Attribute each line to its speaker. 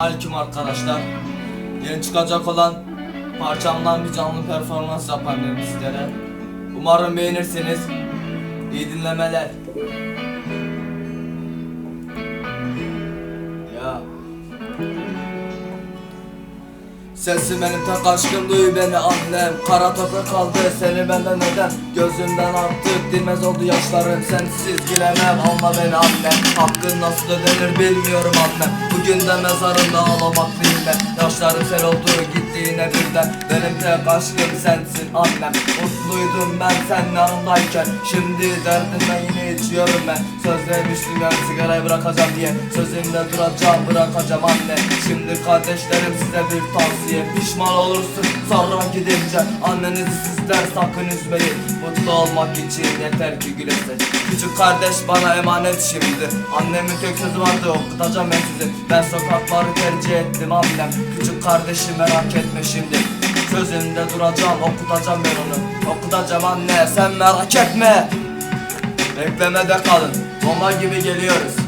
Speaker 1: Aleyküm arkadaşlar. Yeni çıkacak olan parçamdan bir canlı performans yaparım sizlere. Umarım beğenirsiniz. İyi dinlemeler. Ya. Sesim benim tek aşkım duy beni annem. Kara toprak kaldı seni benden neden? Gözümden artık dinmez oldu yaşlarım. Sensiz giremem alma beni annem. Hakkın nasıl ödenir bilmiyorum annem. Bugün de mezarında ağlamaklıyım ben. Yaşlarım sel oldu gittiğine birden Benim tek aşkım sensin annem. Mutluydum ben sen yanımdayken Şimdi derdimden yine içiyorum ben. Söz vermiştim ben sigarayı bırakacağım diye Sözümde duracağım bırakacağım anne. Şimdi kardeşlerim size bir tavsiye Pişman olursun sonra gidince Annenizi sizler sakın üzmeyin. Mutlu olmak için yeter ki gülesin. Küçük kardeş bana emanet şimdi. Annemin tek sözü vardı okutacağım ben sizi. Ben sokakları tercih ettim annem. Küçük kardeşim merak etme şimdi. Sözümde duracağım okutacağım ben onu. Okutacağım anne sen merak etme. Beklemede kalın. Bomba gibi geliyoruz